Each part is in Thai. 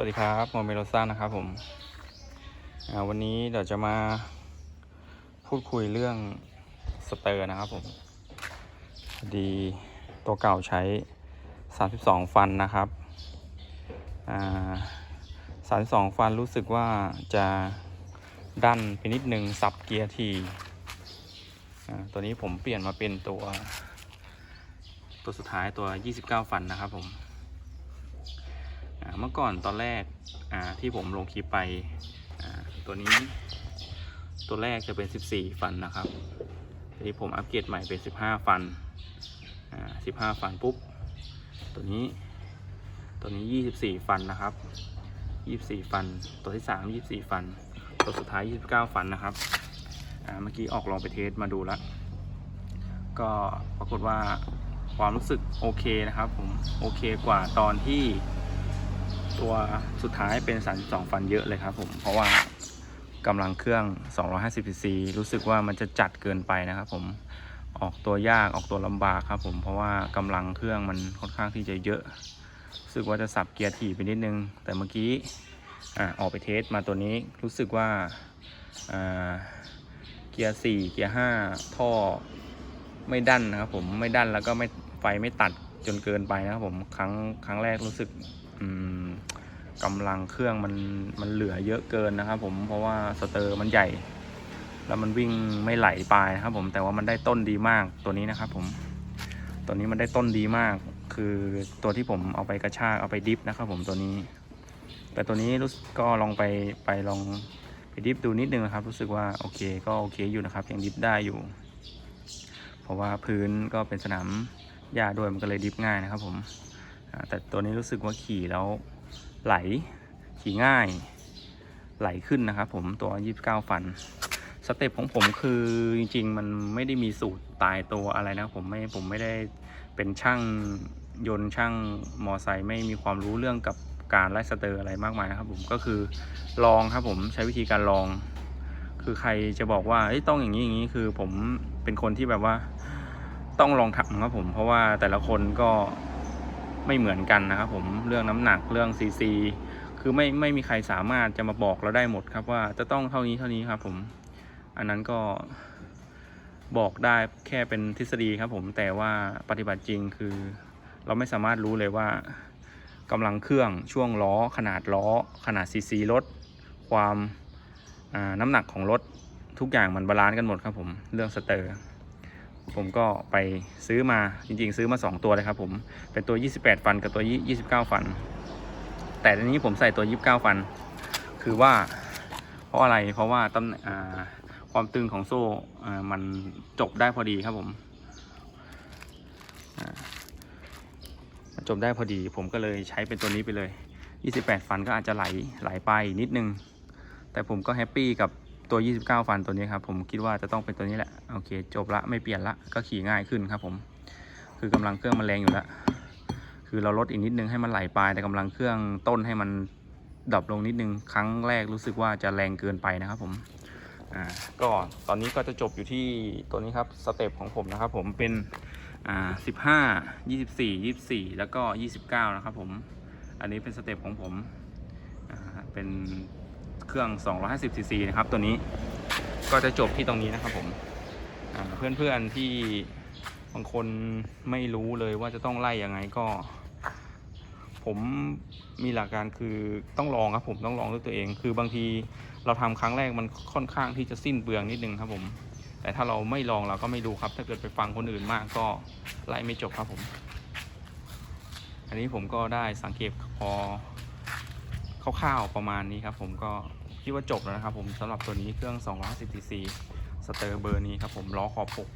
วัสดีครับโมเมโลซ่านะครับผมวันนี้เดี๋ยวจะมาพูดคุยเรื่องสเตอร์นะครับผมพอดีตัวเก่าใช้ 32 ฟันนะครับอ่า32ฟันรู้สึกว่าจะดันไปนิดนึงสับเกียร์ทีตัวนี้ผมเปลี่ยนมาเป็นตัว ตัวสุดท้ายตัว 29 ฟันนะครับผม เมื่อก่อนตอนแรกที่ผมลงคลิปไปตัวนี้ ตัวแรกจะเป็น 14 ฟันนะครับทีนี้ผมอัปเกรดใหม่เป็น 15 ฟัน 15 ฟันปุ๊บ ตัวนี้ ตัวนี้ 24 ฟันนะครับ 24 ฟัน ตัวที่ 3 24 ฟัน ตัวสุดท้าย 29 ฟันนะครับ เมื่อกี้ออกลองไปเทสมาดูแล้ว ก็ปรากฏว่าความรู้สึกโอเคนะครับผม โอเคกว่าตอนที่ ตัวสุดท้ายเป็น 32 ฟันเยอะเลยครับผม เพราะว่ากำลังเครื่อง 250 cc รู้สึกว่ามันจะจัดเกินไปนะครับผมออกตัวยากออกตัวลำบากครับผมเพราะว่ากำลังเครื่องมันค่อนข้างที่จะเยอะรู้สึกว่าจะสับเกียร์ถี่ไปนิดนึง แต่เมื่อกี้อ่าออกไปเทสมาตัวนี้รู้สึกว่าอ่าเกียร์4เกียร์5ท่อไม่ดันนะครับผมไม่ดันแล้วก็ไม่ไฟไม่ตัดจนเกินไปนะครับผมครั้งครั้งแรกรู้สึก กำลังเครื่องมันมันเหลือเยอะเกินนะครับผมเพราะว่าสเตอร์มันใหญ่ แล้วมันวิ่งไม่ไหลไปนะครับผมแต่ว่ามันได้ต้นดีมากตัวนี้นะครับผมตัวนี้มันได้ต้นดีมาก คือตัวที่ผมเอาไปกระชากเอาไปดิฟนะครับผมตัวนี้ แต่ตัวนี้รู้ก็ลองไปไปลองไปดิฟดูนิดนึงนะครับ รู้สึกว่าโอเคก็โอเคอยู่นะครับยังดิฟได้อยู่ เพราะว่าพื้นก็เป็นสนามหญ้าด้วยมันก็เลยดิฟง่ายนะครับผม แต่ตัวนี้รู้สึกว่าขี่แล้วไหลขี่ง่าย ไหลขึ้นนะครับผมตัว 29 ฟัน สเต็ปของผมคือจริง ๆ มันไม่ได้มีสูตรตายตัวอะไรนะผมไม่ผมไม่ได้เป็นช่างยนต์ช่างมอไซค์ไม่มีความรู้เรื่องกับการไล่สเตอร์อะไรมากมายนะครับผมก็คือลองครับผมใช้วิธีการลอง คือใครจะบอกว่าต้องอย่างนี้อย่างนี้คือผมเป็นคนที่แบบว่าต้องลองทำครับผมเพราะว่าแต่ละคนก็ ไม่เหมือนกันนะครับผมเรื่องน้ำหนักเรื่องซีซีคือไม่ไม่มีใครสามารถจะมาบอกเราได้หมดครับว่าจะต้องเท่านี้เท่านี้ครับผมอันนั้นก็บอกได้แค่เป็นทฤษฎีครับผมแต่ว่าปฏิบัติจริงคือ เราไม่สามารถรู้เลยว่ากำลังเครื่องช่วงล้อ ขนาดล้อ ขนาดซีซีรถ ความน้ำหนักของรถทุกอย่างมันบาลานซ์กันหมดครับผมเรื่องสเตอร์ ผมก็ไปซื้อมาจริง ๆ ซื้อมา 2 ตัวเลยครับผมเป็นตัว 28 ฟันกับตัว 29 ฟัน แต่ทีนี้ผมใส่ตัว 29 ฟัน คือว่า เพราะอะไรเพราะว่าตำแหน่งอ่าความตึงของโซ่มันจบได้พอดีครับผมมันจบได้พอดี ผมก็เลยใช้เป็นตัวนี้ไปเลย 28 ฟันก็อาจจะไหลไหลไปนิดนึง แต่ผมก็แฮปปี้กับ ตัว 29 ฟันตัวนี้ครับผมคิดว่าจะต้องเป็นตัวนี้แหละโอเค จบละไม่เปลี่ยนละก็ขี่ง่ายขึ้นครับผมคือกำลังเครื่องมันแรงอยู่แล้วคือเราลดอีกนิดนึงให้มันไหลไปแต่กำลังเครื่องต้นให้มันดรอปลงนิดนึงครั้งแรกรู้สึกว่าจะแรงเกินไปนะครับผมอ่าก็ตอนนี้ก็จะจบอยู่ที่ตัวนี้ครับสเต็ปของผมนะครับผมเป็นอ่าสิบห้ายี่สิบสี่ยี่สิบสี่แล้วก็ยี่สิบเก้านะครับผมอันนี้เป็นสเต็ปของผมอ่าเป็น เครื่อง 250 cc นะครับ ตัวนี้ก็จะจบที่ตรงนี้นะครับผมเพื่อนๆที่บางคนไม่รู้เลยว่าจะต้องไล่ยังไงก็ ผมมีหลักการคือต้องลองครับผมต้องลองด้วยตัวเอง คือบางทีเราทำครั้งแรกมันค่อนข้างที่จะสิ้นเปลืองนิดนึงครับผม แต่ถ้าเราไม่ลองเราก็ไม่รู้ครับ ถ้าเกิดไปฟังคนอื่นมากก็ไล่ไม่จบครับผม อันนี้ผมก็ได้สังเกตพอคร่าวๆประมาณนี้ครับ ผมก็ คิดว่าจบแล้วนะครับผมสำหรับตัวนี้เครื่อง 250 cc สเตอร์เบอร์นี้ครับผมล้อขอบปก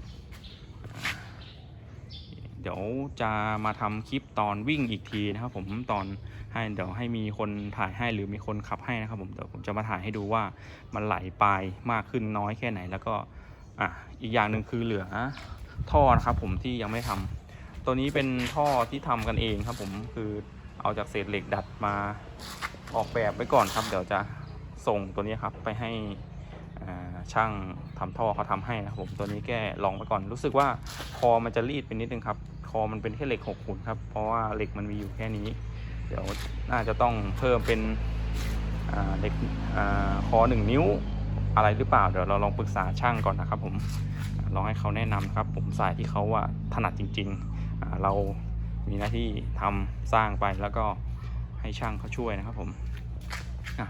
เดี๋ยวจะมาทำคลิปตอนวิ่งอีกทีนะครับผมตอนให้เดี๋ยวให้มีคนถ่ายให้หรือมีคนขับให้นะครับผมเดี๋ยวผมจะมาถ่ายให้ดูว่ามันไหลไปมากขึ้นน้อยแค่ไหนแล้วก็อะอีกอย่างหนึ่งคือเหลือท่อนะครับผมที่ยังไม่ทำตัวนี้เป็นท่อที่ทำกันเองครับผมคือเอาจากเศษเหล็กดัดมาออกแบบไว้ก่อนครับ เดี๋ยวจะ ส่งตัวนี้ครับไปให้ช่างทำท่อเขาทำให้นะครับผมตัวนี้แก้ลองไปก่อน รู้สึกว่าคอมันจะรีดไปนิดนึงครับ คอมันเป็นแค่เหล็กหกขุนครับ เพราะว่าเหล็กมันมีอยู่แค่นี้ เดี๋ยวน่าจะต้องเพิ่มเป็นอ่าเด็กอคอหนึ่งนิ้วอะไรหรือเปล่า เดี๋ยวเราลองปรึกษาช่างก่อนนะครับ ผมลองให้เขาแนะนำนะครับ ผมสายที่เขาว่าถนัดจริงๆเรามีหน้าที่ทำสร้างไปแล้วก็ให้ช่างเขาช่วยนะครับผม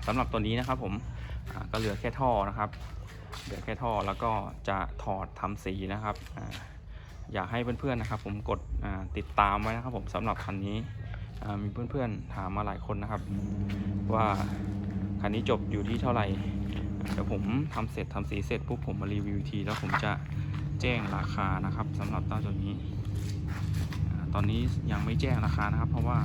สำหรับตัวนี้นะครับผมก็เหลือแค่ท่อนะครับ เหลือแค่ท่อแล้วก็จะถอดทำสีนะครับออยากให้เพื่อนๆนะครับ ผมกดติดตามไว้นะครับผมสำหรับคันนี้มีเพื่อนๆถามมาหลายคนนะครับ ว่าคันนี้จบอยู่ที่เท่าไหร่เดี๋ยวผมทำเสร็จทำสีเสร็จปุ๊บผมมารีวิวที แล้วผมจะแจ้งราคานะครับสำหรับเต้าตัวนี้ ตอนนี้ยังไม่แจ้งราคานะครับ เพราะว่า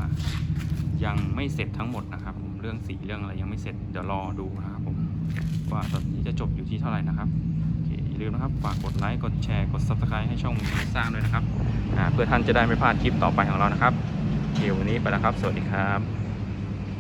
ยังไม่เสร็จทั้งหมดนะครับผมเรื่องสีเรื่องอะไรยังไม่เสร็จเดี๋ยวรอดูนะครับผมว่าตอนนี้จะจบอยู่ที่เท่าไหร่นะครับอย่าลืมนะครับฝากกดไลค์กดแชร์กด subscribe ให้ช่องมือสร้างด้วยนะครับเพื่อท่านจะได้ไม่พลาดคลิปต่อไปของเรานะครับโอเควันนี้ไปแล้วครับ สวัสดีครับ